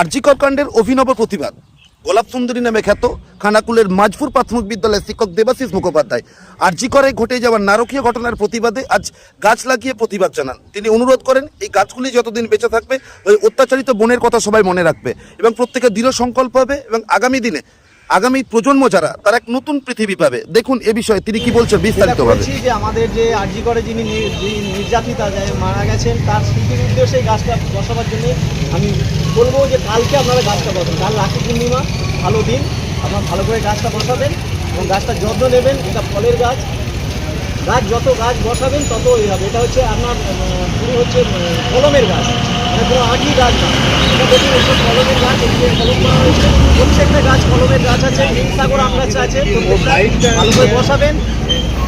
আরজিকর কাণ্ডের অভিনব প্রতিবাদ। গোলাপ সুন্দরী নামে খ্যাত খানাকুলের মাজপুর প্রাথমিক বিদ্যালয়ের শিক্ষক দেবাশিস মুখোপাধ্যায়। আরজিকরে ঘটে যাওয়া নারকীয় ঘটনার প্রতিবাদে আজ গাছ লাগিয়ে প্রতিবাদ জানান। তিনি অনুরোধ করেন, এই গাছগুলি যতদিন বেঁচে থাকবে, ওই অত্যাচারিত বনের কথা সবাই মনে রাখবে এবং প্রত্যেকের দৃঢ় সংকল্প হবে এবং আগামী দিনে আগামী প্রজন্ম যারা তারা এক নতুন পৃথিবী পাবে। দেখুন এ বিষয়ে তিনি কি বলছেন বিস্তারিত যে আমাদের যে আরজি করে যিনি নির্যাতিতা মারা গেছেন তার স্মৃতির উদ্দেশ্যে গাছটা বসাবার জন্য আমি বলব যে কালকে আপনারা গাছটা বসান কাল রাখি পূর্ণিমা ভালো দিন। আপনারা ভালো করে গাছটা বসাবেন এবং গাছটা যত্ন নেবেন। এটা ফলের গাছ। গাছ যত গাছ বসাবেন তত হবে। এটা হচ্ছে আপনার পুরো হচ্ছে কলমের গাছ। কোনো গাছ। গাছ আছে বসাবেন।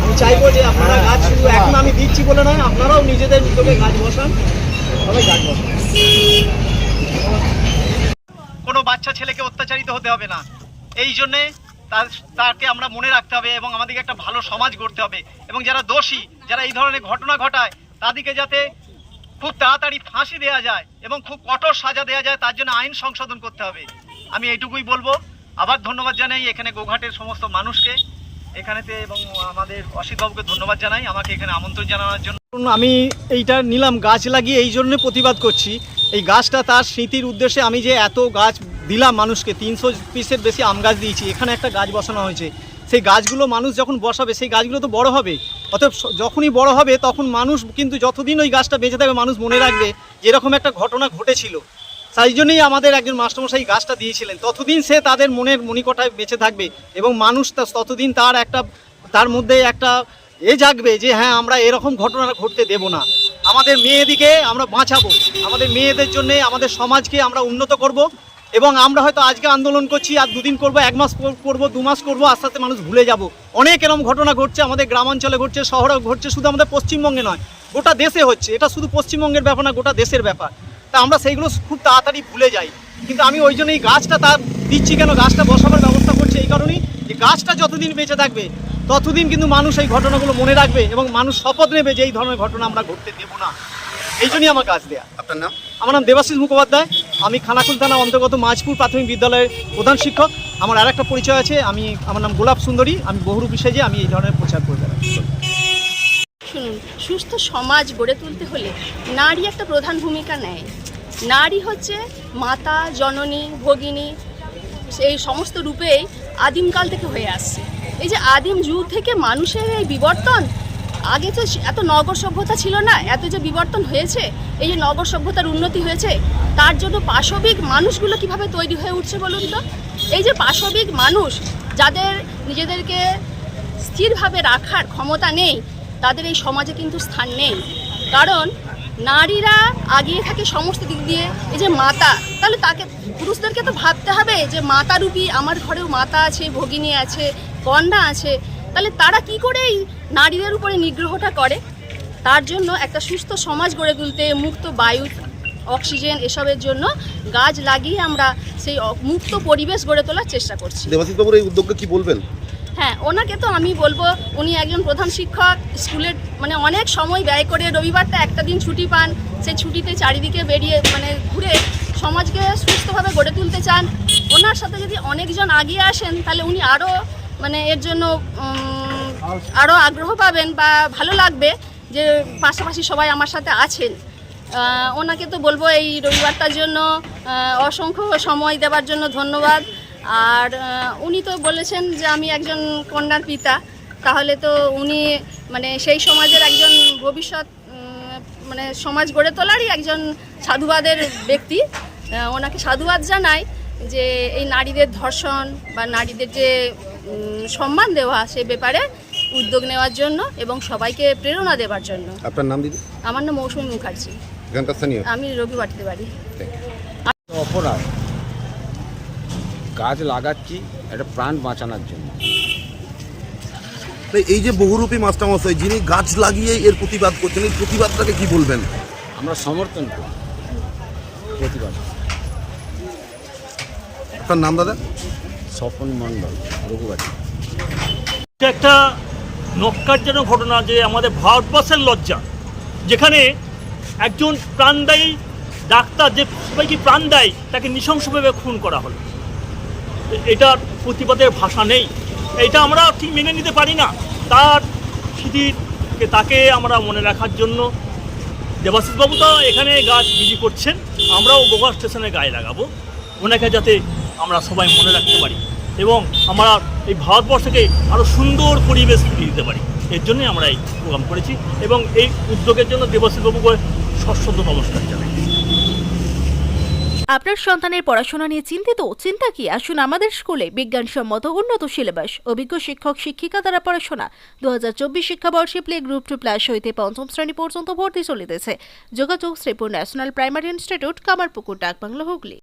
আমি চাইব যে আপনারা গাছ শুধু এখন আমি দিচ্ছি বলে নয়, আপনারাও নিজেদের গাছ বসান কোনো বাচ্চা ছেলেকে অত্যাচারিত হতে হবে না। এই জন্যে তাকে আমরা মনে রাখতে হবে এবং আমাদেরকে একটা ভালো সমাজ গড়তে হবে। এবং যারা দোষী, যারা এই ধরনের ঘটনা ঘটায়, তাদেরকে যাতে খুব তাড়াতাড়ি ফাঁসি দেওয়া যায় এবং খুব কঠোর সাজা দেওয়া যায়, তার জন্য আইন সংশোধন করতে হবে। আমি এইটুকুই বলব। আবার ধন্যবাদ জানাই এখানে গোঘাটের সমস্ত মানুষকে, এখানেতে এবং আমাদের অসিতবাবুকে ধন্যবাদ জানাই, আমাকে এখানে আমন্ত্রণ জানানোর জন্য। আমি এইটা নিলাম, গাছ লাগিয়ে এই জন্য প্রতিবাদ করছি। এই গাছটা তার স্মৃতির উদ্দেশ্যে আমি যে এত গাছ দিলাম মানুষকে, তিনশো পিসের বেশি আম গাছ দিয়েছি, এখানে একটা গাছ বসানো হয়েছে। সেই গাছগুলো মানুষ যখন বসাবে, সেই গাছগুলো তো বড় হবে। অতএব যখনই বড় হবে, তখন মানুষ কিন্তু যতদিন ওই গাছটা বেঁচে থাকবে, মানুষ মনে রাখবে যে এরকম একটা ঘটনা ঘটেছিল। তাই জন্যই আমাদের একজন মাস্টারমশাই গাছটা দিয়েছিলেন। ততদিন সে তাদের মনের মণিকটায় বেঁচে থাকবে এবং মানুষ ততদিন তার একটা, তার মধ্যে একটা এ জাগবে যে হ্যাঁ আমরা এরকম ঘটনা ঘটতে দেব না। আমাদের মেয়েদিকে আমরা বাঁচাবো। আমাদের মেয়েদের জন্যে আমাদের সমাজকে আমরা উন্নত করব। এবং আমরা হয়তো আজকে আন্দোলন করছি, আর দুদিন করব, এক মাস কর- করব, দু মাস করব আস্তে আস্তে মানুষ ভুলে যাব। অনেক এরকম ঘটনা ঘটছে, আমাদের গ্রামাঞ্চলে ঘটছে শহরে ঘটছে, শুধু আমাদের পশ্চিমবঙ্গে নয়, গোটা দেশে হচ্ছে। এটা শুধু পশ্চিমবঙ্গের ব্যাপার না, গোটা দেশের ব্যাপার। তা আমরা সেইগুলো খুব তাড়াতাড়ি ভুলে যাই। কিন্তু আমি ওই জন্য এই গাছটা তার দিচ্ছি কেন, গাছটা বসাবার ব্যবস্থা করছি এই কারণেই যে গাছটা যতদিন বেঁচে থাকবে, ততদিন কিন্তু মানুষ এই ঘটনাগুলো মনে রাখবে এবং মানুষ শপথ নেবে যে এই ধরনের ঘটনা আমরা ঘটতে দেব না। এই জন্যই আমার কাজ দেয়া। আপনার নাম? আমার নাম দেবাশিস মুখোপাধ্যায়। আমি খানাকুল থানা অন্তর্গত মাঝপুর প্রাথমিক বিদ্যালয়ের প্রধান শিক্ষক। আমার আর একটা পরিচয় আছে আমি আমার নাম গোলাপ সুন্দরী। আমি বহুরূপী সেজে আমি এই ধরনের প্রচার করে বেড়াই। শুনুন সুস্থ সমাজ গড়ে তুলতে হলে নারী একটা প্রধান ভূমিকা নেয়। নারী হচ্ছে মাতা জননী ভগিনী এই সমস্ত রূপেই আদিমকাল থেকে হয়ে আসছে। এই যে আদিম যুগ থেকে মানুষের এই বিবর্তন আগে তো এত নগর সভ্যতা ছিল না, এত যে বিবর্তন হয়েছে, এই যে নগর সভ্যতার উন্নতি হয়েছে, তার জন্য পাশবিক মানুষগুলো কীভাবে তৈরি হয়ে উঠছে বলুন তো? এই যে পাশবিক মানুষ, যাদের নিজেদেরকে স্থিরভাবে রাখার ক্ষমতা নেই, তাদের এই সমাজে কিন্তু স্থান নেই। কারণ নারীরা আগিয়ে থাকে সমস্ত দিক দিয়ে, এই যে মাতা, তাহলে তাকে, পুরুষদেরকে তো ভাবতে হবে যে মাতারূপী, আমার ঘরেও মাতা আছে, ভগিনী আছে, কন্যা আছে, তাহলে তারা কি করে এই নারীদের উপরে নিগ্রহটা করে তার জন্য একটা সুস্থ সমাজ গড়ে তুলতে মুক্ত বায়ু অক্সিজেন এসবের জন্য গাছ লাগিয়ে আমরা সেই মুক্ত পরিবেশ গড়ে তোলার চেষ্টা করছি। দেবাশিস বাবুর এই উদ্যোগকে কি বলবেন? হ্যাঁ ওনাকে তো আমি বলব উনি একজন প্রধান শিক্ষক স্কুলের মানে অনেক সময় ব্যয় করে রবিবারটা একটা দিন ছুটি পান সেই ছুটিতে চারিদিকে বেরিয়ে মানে ঘুরে সমাজকে সুস্থভাবে গড়ে তুলতে চান। ওনার সাথে যদি অনেকজন আগিয়ে আসেন তাহলে উনি আরও মানে এর জন্য আরও আগ্রহ পাবেন বা ভালো লাগবে যে পাশাপাশি সবাই আমার সাথে আছেন। ওনাকে তো বলব এই রবিবারটার জন্য অসংখ্য সময় দেওয়ার জন্য ধন্যবাদ। আর উনি তো বলেছেন যে আমি একজন কন্যার পিতা, তাহলে তো উনি মানে সেই সমাজের একজন ভবিষ্যৎ মানে সমাজ গড়ে তোলারই একজন সাধুবাদের ব্যক্তি। ওনাকে সাধুবাদ জানাই যে এই নারীদের ধর্ষণ বা নারীদের যে সম্মান দেওয়া সে ব্যাপারে উদ্যোগ নেওয়ার জন্য এবং সবাইকে প্রেরণা দেওয়ার জন্য। আপনার নাম দিদি? আমার নাম মৌসুমী মুখার্জি। আমি রবিবাটিতে বাড়ি। অপরাধ। গাছ লাগাচ্ছি একটা প্রাণ বাঁচানোর জন্য। এই যে বহুরূপী মাস্টারমশাই যিনি গাছ লাগিয়ে এর প্রতিবাদ করছেন এই প্রতিবাদটাকে কি বলবেন? আমরা সমর্থন করি। প্রতিবাদ। আপনার নাম দাদা? স্বপন মণ্ডল এটা একটা নক্কারজনক ঘটনা যে আমাদের ভারতবর্ষের লজ্জা, যেখানে একজন প্রাণদায়ী ডাক্তার যে সবাইকে প্রাণ দেয়, তাকে নৃশংসভাবে খুন করা হলো। এটার প্রতিবাদের ভাষা নেই। এটা আমরা ঠিক মেনে নিতে পারি না। তার স্মৃতিকে তাকে আমরা মনে রাখার জন্য দেবাশিস বাবু তো এখানে গাছ বিলি করছেন, আমরাও গোগা স্টেশনে গায়ে লাগাবো। ওনাকে যাতে আমরা সবাই মনে রাখতে পারি এবং আমরা এই ভারতবর্ষকে আরও সুন্দর পরিবেশ ফিরিয়ে দিতে পারি। এর জন্যই আমরা এই প্রোগ্রাম করেছি এবং এই উদ্যোগের জন্য দেবাশিস বাবুকে সশ্রদ্ধ নমস্কার জানাই। আপনার সন্তানের পড়াশোনা নিয়ে চিন্তিত? চিন্তা কি? আসুন আমাদের স্কুলে বিজ্ঞানসম্মত উন্নত সিলেবাস, অভিজ্ঞ শিক্ষক, শিক্ষিকা দ্বারা পড়াশোনা। দু হাজার চব্বিশ শিক্ষাবর্ষে প্লে গ্রুপ টু প্লাস হইতে পঞ্চম শ্রেণি পর্যন্ত ভর্তি চলিতেছে। যোগাযোগ Sripur national primary institute, Kamarpukur, Dakbungalow, Hooghly.